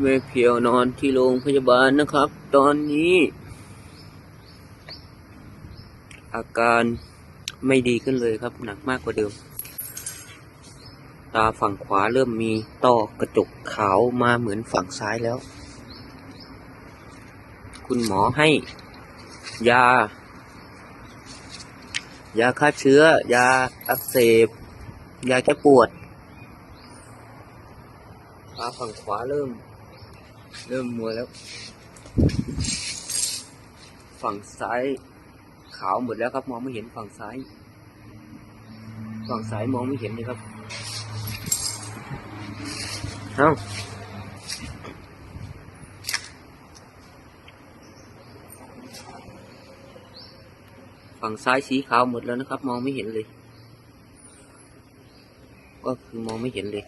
แม่เพียวนอนที่โรงพยาบาลนะครับ ตอนนี้ อาการไม่ดีขึ้นเลยครับ หนักมากกว่าเดิม ตาฝั่งขวาเริ่มมีต้อกระจกขาวมาเหมือนฝั่งซ้ายแล้ว คุณหมอให้ ยา ยาฆ่าเชื้อ ยาอักเสบ ยาแก้ปวดตาฝั่งขวาเริ่ม เริ่มมัวแล้ว ฝั่งซ้ายขาวหมดแล้วครับมองไม่เห็นฝั่งซ้าย ฝั่งซ้ายมองไม่เห็นเลยครับเอ้าฝั่งซ้ายสีขาวหมดแล้วนะครับ มองไม่เห็นเลย ก็คือมองไม่เห็นเลย